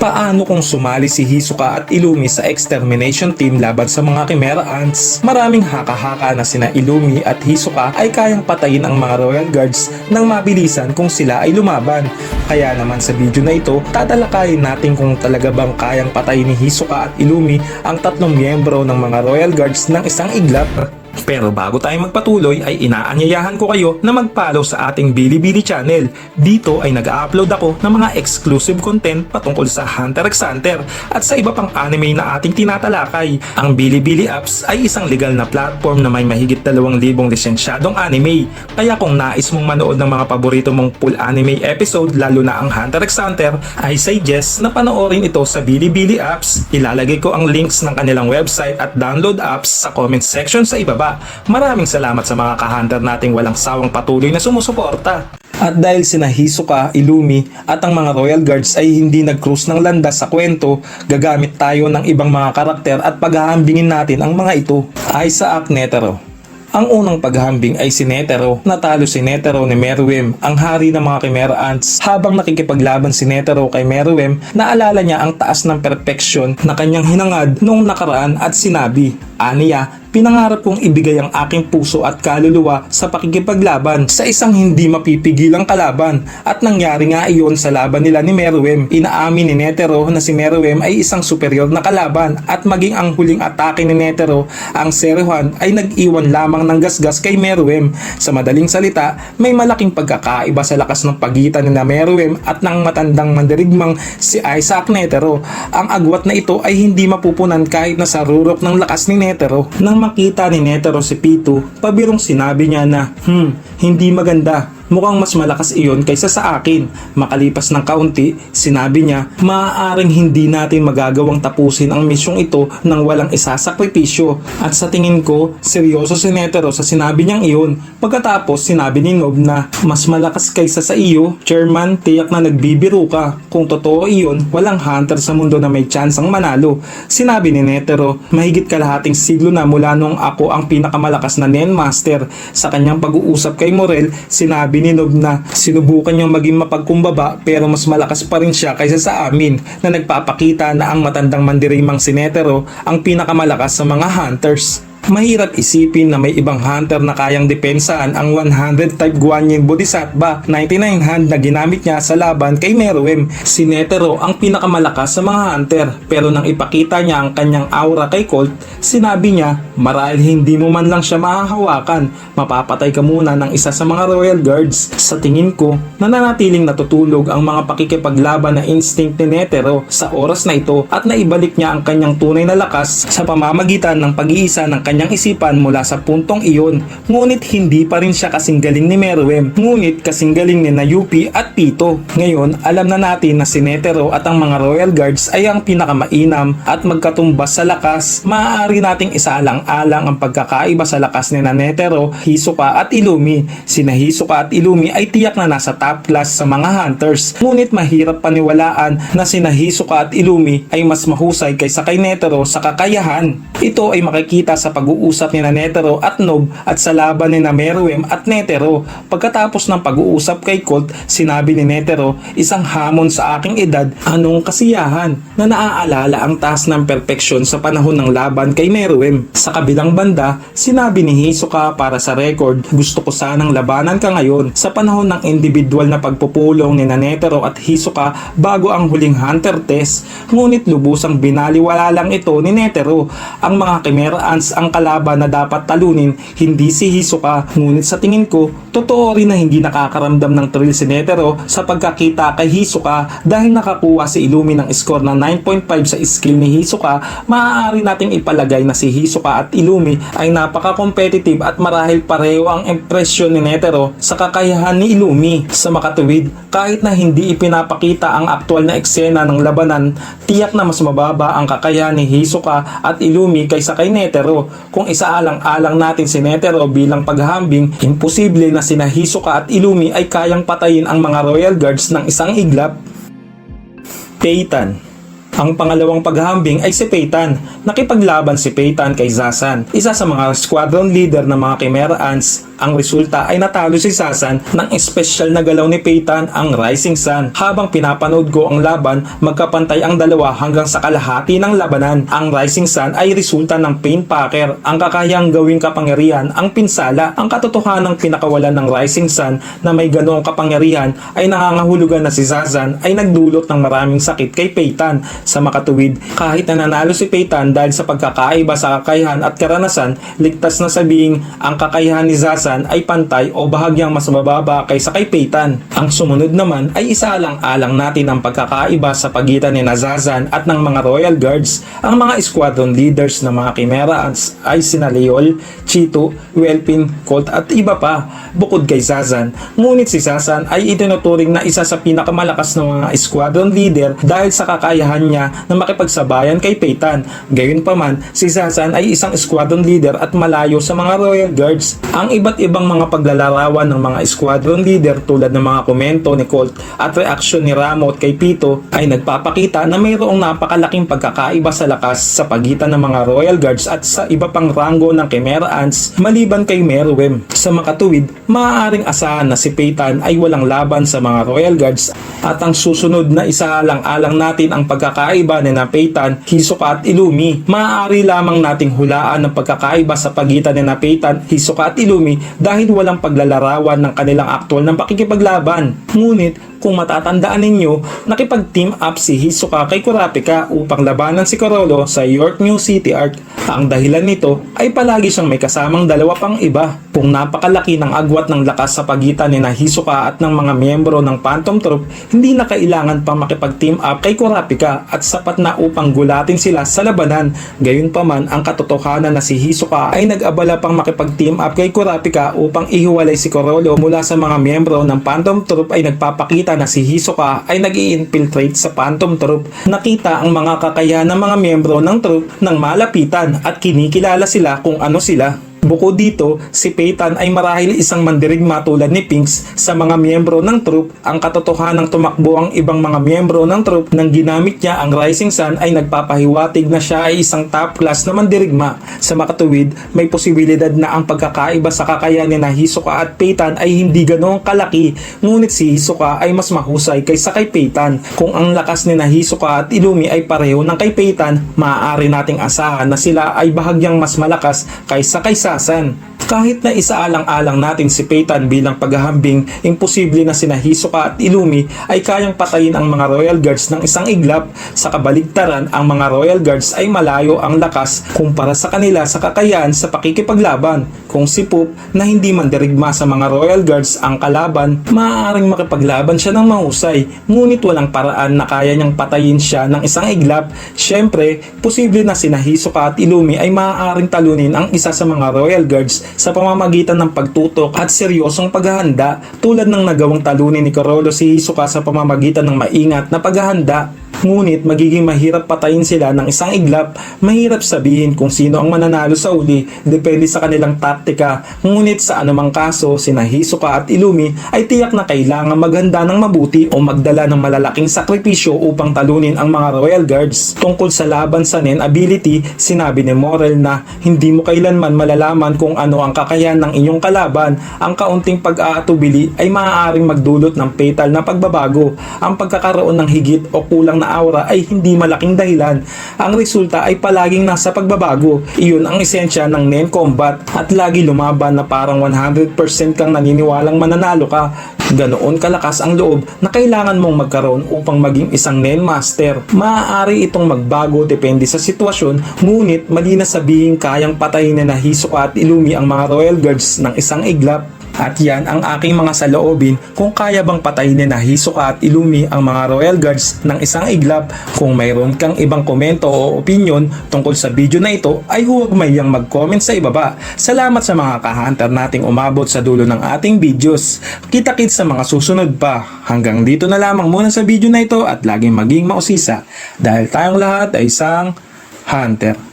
Paano kung sumali si Hisoka at Ilumi sa extermination team laban sa mga Chimera Ants? Maraming haka-haka na sina Ilumi at Hisoka ay kayang patayin ang mga Royal Guards ng mabilisan kung sila ay lumaban. Kaya naman sa video na ito, tatalakayin natin kung talaga bang kayang patayin ni Hisoka at Ilumi ang tatlong miyembro ng mga Royal Guards ng isang iglap. Pero bago tayo magpatuloy ay inaanyayahan ko kayo na mag-follow sa ating Bilibili channel. Dito ay nag-upload ako ng mga exclusive content patungkol sa Hunter x Hunter at sa iba pang anime na ating tinatalakay. Ang Bilibili apps ay isang legal na platform na may mahigit 2,000 lisensyadong anime. Kaya kung nais mong manood ng mga paborito mong full anime episode lalo na ang Hunter x Hunter, I suggest na panoorin ito sa Bilibili apps. Ilalagay ko ang links ng kanilang website at download apps sa comment section sa ibaba. Maraming salamat sa mga ka-hunter nating walang sawang patuloy na sumusuporta. At dahil sina Hisoka, Ilumi at ang mga Royal Guards ay hindi nag-cruise ng landas sa kwento, gagamit tayo ng ibang mga karakter at paghahambingin natin ang mga ito. Sa Netero. Ang unang paghambing ay si Netero. Natalo si Netero ni Meruem, ang hari ng mga Chimera Ants. Habang nakikipaglaban si Netero kay Meruem, naalala niya ang taas ng perfection na kanyang hinangad noong nakaraan at sinabi, Aniya, pinangarap kong ibigay ang aking puso at kaluluwa sa pakikipaglaban sa isang hindi mapipigilang kalaban at nangyari nga iyon sa laban nila ni Meruem. Inaamin ni Netero na si Meruem ay isang superior na kalaban at maging ang huling atake ni Netero, ang Seruhan ay nag-iwan lamang ng gasgas kay Meruem. Sa madaling salita, may malaking pagkakaiba sa lakas ng pagitan ni Meruem at ng matandang mandirigmang si Isaac Netero. Ang agwat na ito ay hindi mapupunan kahit na sa rurok ng lakas ni Netero. Nang makita ni Netero si Pitu, pabirong sinabi niya na, Hmm, hindi maganda. Mukhang mas malakas iyon kaysa sa akin. Makalipas ng kaunti, sinabi niya, maaaring hindi natin magagawang tapusin ang misyong ito nang walang isasakripisyo. At sa tingin ko, seryoso si Netero sa sinabi niyang iyon. Pagkatapos, sinabi ni Nob na, mas malakas kaysa sa iyo, Chairman, tiyak na nagbibiro ka. Kung totoo iyon, walang hunter sa mundo na may tsansang manalo. Sinabi ni Netero, mahigit kalahating siglo na mula nung ako ang pinakamalakas na Nen Master. Sa kanyang pag-uusap kay Morel, sinabi ni Nob na sinubukan niyang maging mapagkumbaba pero mas malakas pa rin siya kaysa sa amin na nagpapakita na ang matandang mandirimang si Netero ang pinakamalakas sa mga hunters. Mahirap isipin na may ibang hunter na kayang depensaan ang 100 type Guanyin Bodhisattva 99 hand na ginamit niya sa laban kay Meruem. Si Netero ang pinakamalakas sa mga hunter pero nang ipakita niya ang kanyang aura kay Colt, sinabi niya marahil hindi mo man lang siya mahahawakan, mapapatay ka muna ng isa sa mga Royal Guards. Sa tingin ko, nananatiling natutulog ang mga pakikipaglaban na instinct ni Netero sa oras na ito at naibalik niya ang kanyang tunay na lakas sa pamamagitan ng pag-iisa ng kanyang isipan mula sa puntong iyon. Ngunit hindi pa rin siya kasing galing ni Meruem. Ngunit kasing galing ni Nayupi at Pito. Ngayon, alam na natin na si Netero at ang mga Royal Guards ay ang pinakamainam at magkatumbas sa lakas. Maaari nating isaalang-alang ang pagkakaiba sa lakas ni Netero, Hisoka at Ilumi. Sina Hisoka at Ilumi ay tiyak na nasa top class sa mga hunters. Ngunit mahirap paniwalaan na sina Hisoka at Ilumi ay mas mahusay kaysa kay Netero sa kakayahan. Ito ay makikita sa pag-uusap ni Netero at Nob at sa laban ni Meruem at Netero. Pagkatapos ng pag-uusap kay Colt, sinabi ni Netero, isang hamon sa aking edad, anong kasiyahan na naaalala ang taas ng perfeksyon sa panahon ng laban kay Meruem. Sa kabilang banda, sinabi ni Hisoka para sa record, gusto ko sanang labanan ka ngayon sa panahon ng individual na pagpupulong ni Netero at Hisoka bago ang huling hunter test, ngunit lubusang binaliwala lang ito ni Netero. Ang mga Chimera Ants ang kalaban na dapat talunin, hindi si Hisoka. Ngunit sa tingin ko, totoo rin na hindi nakakaramdam ng thrill si Netero sa pagkakita kay Hisoka dahil nakakuha si Illumi ng score na 9.5 sa skill ni Hisoka, maaari nating ipalagay na si Hisoka at Illumi ay napaka-competitive at marahil pareho ang impresyon ni Netero sa kakayahan ni Illumi. Sa makatuwid, kahit na hindi ipinapakita ang aktual na eksena ng labanan, tiyak na mas mababa ang kakayahan ni Hisoka at Illumi kaysa kay Netero. Kung isaalang-alang natin si Netero bilang paghahambing, imposible na sina Hisoka at Illumi ay kayang patayin ang mga Royal Guards ng isang iglap. Peitan ang pangalawang paghahambing ay si Peitan. Nakipaglaban si Peitan kay Zasan, isa sa mga squadron leader ng mga Chimera Ants ang resulta ay natalo si Sasan ng espesyal na galaw ni Peyton ang Rising Sun. Habang pinapanood ko ang laban, magkapantay ang dalawa hanggang sa kalahati ng labanan. Ang Rising Sun ay resulta ng Pain Packer. Ang kakayang gawing kapangyarihan ang pinsala. Ang katotohanan ng pinakawalan ng Rising Sun na may ganoong kapangyarihan ay nangangahulugan na si Zazan ay nagdulot ng maraming sakit kay Peyton. Sa makatuwid, kahit na nanalo si Peyton dahil sa pagkakaiba sa kakayahan at karanasan, ligtas na sabing ang kakayahan ni Zazan ay pantay o bahagyang mas mababa kaysa kay Peyton. Ang sumunod naman ay isaalang-alang natin ang pagkakaiba sa pagitan ni Nazazan at ng mga Royal Guards. Ang mga squadron leaders ng mga Chimera ay sina Leol, Chito, Welpin, Colt at iba pa bukod kay Zazan. Ngunit si Zazan ay itinuturing na isa sa pinakamalakas ng mga squadron leader dahil sa kakayahan niya na makipagsabayan kay Peyton. Gayunpaman, si Zazan ay isang squadron leader at malayo sa mga Royal Guards. Ang iba't ibang mga paglalarawan ng mga squadron leader tulad ng mga komento ni Colt at reaksyon ni Ramo kay Pito ay nagpapakita na mayroong napakalaking pagkakaiba sa lakas sa pagitan ng mga Royal Guards at sa iba pang rango ng Chimera Ants maliban kay Meruem. Sa makatuwid, maaaring asahan na si Peyton ay walang laban sa mga Royal Guards at ang susunod na isaalang-alang natin ang pagkakaiba ni na Peyton, Hisoka at Ilumi. Maaari lamang nating hulaan ang pagkakaiba sa pagitan ni na Peyton, Hisoka at Ilumi dahil walang paglalarawan ng kanilang aktual ng pakikipaglaban. Ngunit kung matatandaan ninyo, nakipag-team up si Hisoka kay Kurapika upang labanan si Corolo sa York New City Arc. Ang dahilan nito ay palagi siyang may kasamang dalawa pang iba. Kung napakalaki ng agwat ng lakas sa pagitan ni Hisoka at ng mga miyembro ng Phantom Troop, hindi na kailangan pang makipag-team up kay Kurapika at sapat na upang gulatin sila sa labanan. Gayunpaman, ang katotohanan na si Hisoka ay nag-abala pang makipag-team up kay Kurapika upang ihiwalay si Corolo mula sa mga miyembro ng Phantom Troop ay nagpapakita na si Hisoka ay nag infiltrate sa Phantom Troop. Nakita ang mga kakayahan ng mga miyembro ng troop ng malapitan at kinikilala sila kung ano sila. Bukod dito, si Peyton ay marahil isang mandirigma tulad ni Pinks sa mga miyembro ng troop. Ang katotohanan ng tumakbo ang ibang mga miyembro ng troop nang ginamit niya ang Rising Sun ay nagpapahiwatig na siya ay isang top class na mandirigma. Sa makatuwid, may posibilidad na ang pagkakaiba sa kakayahan ni na Hisoka at Peyton ay hindi ganoong kalaki, ngunit si Hisoka ay mas mahusay kaysa kay Peyton. Kung ang lakas ni Hisoka at Ilumi ay pareho ng kay Peyton, maaari nating asahan na sila ay bahagyang mas malakas kaysa kay Sasan. Kahit na isaalang-alang natin si Peyton bilang paghahambing, imposible na sina Hisoka at Ilumi ay kayang patayin ang mga Royal Guards ng isang iglap. Sa kabaligtaran, ang mga Royal Guards ay malayo ang lakas kumpara sa kanila sa kakayahan sa pakikipaglaban. Kung si Poop na hindi man dirigma sa mga Royal Guards ang kalaban, maaaring makipaglaban siya ng mahusay, ngunit walang paraan na kaya niyang patayin siya ng isang iglap. Siyempre, posible na sina Hisoka at Ilumi ay maaaring talunin ang isa sa mga Royal Guards sa pamamagitan ng pagtutok at seryosong paghahanda tulad ng nagawang talunin ni Corolo si Hisoka sa pamamagitan ng maingat na paghahanda. Ngunit magiging mahirap patayin sila ng isang iglap, mahirap sabihin kung sino ang mananalo sa uli, depende sa kanilang taktika. Ngunit sa anumang kaso, sina Hisoka at Ilumi ay tiyak na kailangan maghanda ng mabuti o magdala ng malalaking sakripisyo upang talunin ang mga Royal Guards. Tungkol sa laban sa Nen ability, sinabi ni Morel na hindi mo kailanman malalaman kung ano ang kakayahan ng inyong kalaban. Ang kaunting pag-aatubili ay maaaring magdulot ng fatal na pagbabago. Ang pagkakaroon ng higit o kulang na aura ay hindi malaking dahilan. Ang resulta ay palaging nasa pagbabago. Iyon ang esensya ng Nen Combat at lagi lumaban na parang 100% kang naniniwalang mananalo ka. Ganoon kalakas ang loob na kailangan mong magkaroon upang maging isang Nen Master. Maaari itong magbago depende sa sitwasyon, ngunit mali na sabihin kayang patayin na Hisoka at Ilumi ang mga Royal Guards ng isang iglap. At yan ang aking mga saloobin kung kaya bang patayin ni na Hisoka at Ilumi ang mga Royal Guards ng isang iglap. Kung mayroon kang ibang komento o opinion tungkol sa video na ito ay huwag mayang mag-comment sa ibaba. Salamat sa mga kahunter nating umabot sa dulo ng ating videos. Kita-kits sa mga susunod pa. Hanggang dito na lamang muna sa video na ito at laging maging mausisa dahil tayong lahat ay isang hunter.